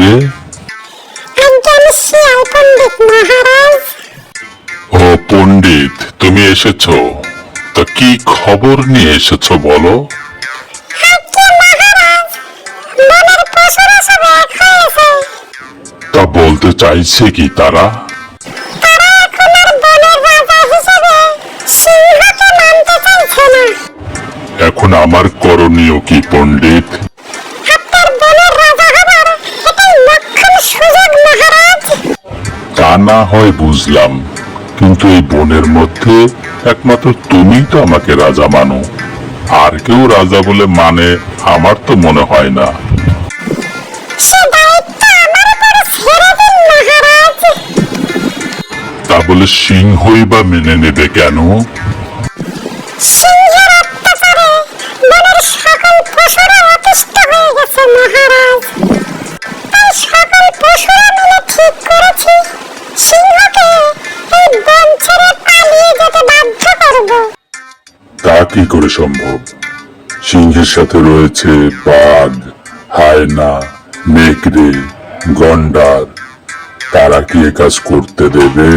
রে? আজকে আমি শিয়াল পণ্ডিত মহারাজ ও পণ্ডিত, তুমি এসেছ? তা কি খবর নিয়ে এসেছ বলো? তা বলতে চাইছে কি তারা? এখন আমার করণীয় কি পণ্ডিত? না হয় বুঝলাম। কিন্তু এই বনের মধ্যে একমাত্র তুমিই তো আমাকে রাজা মানো। আর কেউ রাজা বলে মানে আমার তো মনে হয় না। তা বলে সিংহই বা মেনে নেবে কেন? কি করে সম্ভব? সিংহের সাথে রয়েছে বাঘ, হায়না নেকড়ে গন্ডার। তারা কি এ কাজ করতে দেবে?